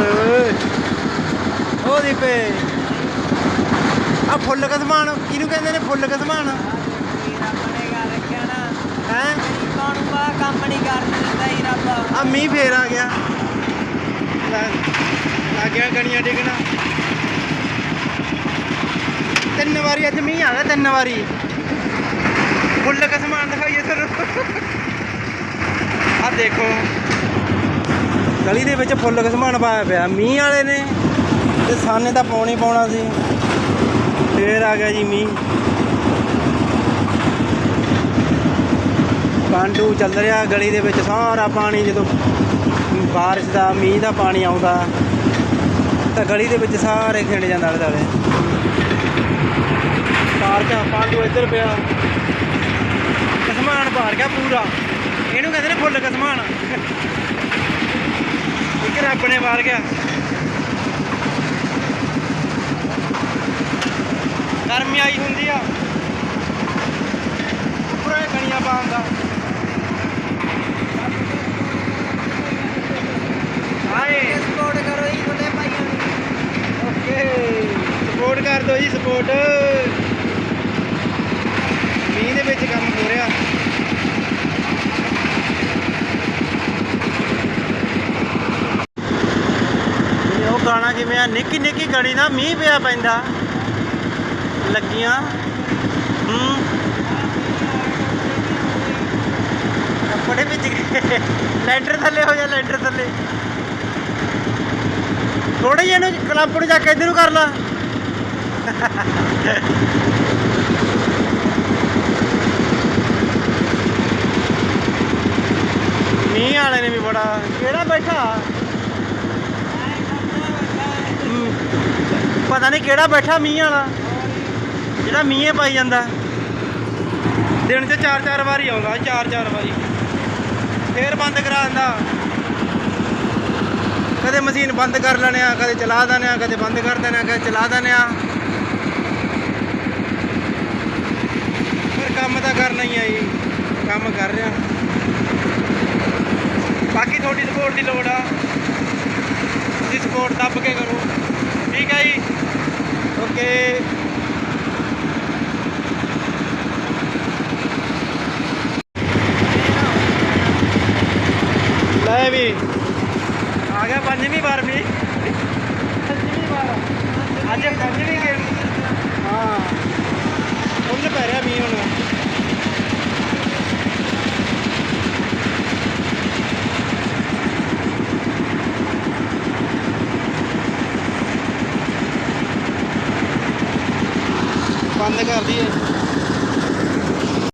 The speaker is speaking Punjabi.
ਓਏ ਓ ਦੀਪੇ ਆ ਫੁੱਲ ਕਸਮਾਨ ਕਿਹਨੂੰ ਕਹਿੰਦੇ ਨੇ ਫੁੱਲ ਕਸਮਾਨ ਹੈ? ਆ ਮੀਂਹ ਫੇਰ ਆ ਗਿਆ। ਲੱਗ ਗਿਆ ਗਣੀਆਂ ਡਿੱਗਣਾ। ਤਿੰਨ ਵਾਰੀ ਅੱਜ ਮੀਂਹ ਆ ਗਿਆ, ਤਿੰਨ ਵਾਰੀ। ਫੁੱਲ ਕਸਮਾਨ ਦਿਖਾਈਏ ਤੁਹਾਨੂੰ। ਆ ਦੇਖੋ। ਗਲੀ ਦੇ ਵਿੱਚ ਫੁੱਲ ਕਸਮਾਨ ਪਾਇਆ ਪਿਆ। ਮੀਂਹ ਵਾਲੇ ਨੇ। ਤੇ ਸਾਨੇ ਤਾਂ ਪਾਉਣੀ ਪਾਉਣਾ ਸੀ। ਫੇਰ ਆ ਗਿਆ ਜੀ ਮੀਂਹ। ਪਾਂਡੂ ਚੱਲ ਰਿਹਾ ਗਲੀ ਦੇ ਵਿੱਚ। ਸਾਰਾ ਪਾਣੀ ਜਦੋਂ ਬਾਰਿਸ਼ ਦਾ, ਮੀਂਹ ਦਾ ਪਾਣੀ ਆਉਂਦਾ, ਤਾਂ ਗਲੀ ਦੇ ਵਿੱਚ ਸਾਰੇ ਖਿੰਡ ਜਾਂਦਾ ਆਲੇ ਦੁਆਲੇ। ਪਾਰ ਕੇ ਪਾਂਡੂ ਇੱਧਰ ਪਿਆ। ਕਸਮਾਨ ਪਾਰ ਗਿਆ ਪੂਰਾ। ਇਹਨੂੰ ਕਹਿੰਦੇ ਨੇ ਫੁੱਲ ਕਸਮਾਨ ਨੇ ਮਾਰ ਗਿਆ। ਗਰਮੀ ਆਈ ਹੁੰਦੀ ਆ। ਉੱਪਰੋਂ ਕਣੀਆਂ ਪਾਉਂਦਾ ਹਾਏ। ਸਪੋਰਟ ਕਰੋ ਜੀ ਛੋਟੇ ਭਾਈਆਂ ਨੂੰ। ਓਕੇ ਸਪੋਰਟ ਕਰ ਦਿਓ ਜੀ ਸਪੋਰਟ ਮੀਂਹ ਦੇ ਵਿੱਚ ਕੰਮ ਹੋ ਰਿਹਾ ਇਹ ਜਿਵੇਂ ਆ? ਨਿੱਕੀ ਨਿੱਕੀ ਗੜੀ ਦਾ ਮੀਂਹ ਪਿਆ ਪੈਂਦਾ। ਲੱਗੀਆਂ। ਹੂੰ। ਕੱਪੜੇ ਵਿੱਚ ਗਏ। ਲੈਂਟਰ ਥੱਲੇ ਹੋ ਜਾ, ਲੈਂਟਰ ਥੱਲੇ। ਥੋੜੇ ਜਿਹੇ ਨੂੰ ਕਲੱਬ ਨੂੰ ਜਾ ਕੇ ਇਧਰ ਨੂੰ ਕਰ ਲਾ। ਮੀਂਹ ਵਾਲੇ ਨੇ ਵੀ ਬੜਾ। ਕਿਹੜਾ ਬੈਠਾ? ਪਤਾ ਨਹੀਂ ਕਿਹੜਾ ਬੈਠਾ ਮੀਂਹ ਵਾਲਾ। ਜਿਹੜਾ ਮੀਂਹੇ ਪਾਈ ਜਾਂਦਾ। ਦਿਨ 'ਚ ਚਾਰ ਚਾਰ ਵਾਰੀ ਆਉਂਦਾ, ਚਾਰ ਚਾਰ ਵਾਰੀ। ਫੇਰ ਬੰਦ ਕਰਾ ਦਿੰਦਾ। ਕਦੇ ਮਸ਼ੀਨ ਬੰਦ ਕਰ ਲੈਣੇ ਆ, ਕਦੇ ਚਲਾ ਦਿੰਦੇ ਆ, ਕਦੇ ਬੰਦ ਕਰ ਦਿੰਦੇ ਆ, ਕਦੇ ਚਲਾ ਦਿੰਦੇ ਆ। ਪਰ ਕੰਮ ਤਾਂ ਕਰਨਾ ਹੀ ਆ ਜੀ। ਕੰਮ ਕਰ ਰਿਹਾ ਬਾਕੀ ਤੁਹਾਡੀ ਸਪੋਰਟ ਦੀ ਲੋੜ ਆ। ਤੁਸੀਂ ਸਪੋਰਟ ਦੱਬ ਕੇ ਕਰੋ। ਠੀਕ ਹੈ ਜੀ। ਓਕੇ। ਲੈ ਵੀ। ਆ ਗਿਆ ਪੰਜਵੀਂ ਵਾਰ ਵੀ ਪੰਜਵੀਂ ਵਾਰ ਅੱਜ ਪੰਜਵੀਂ ਗੇਮ ਹਾਂ ਫੁੱਲ ਪੈ ਰਿਹਾ ਮੀਂਹ ਹੁਣ ਬੰਦ ਕਰ ਹੈ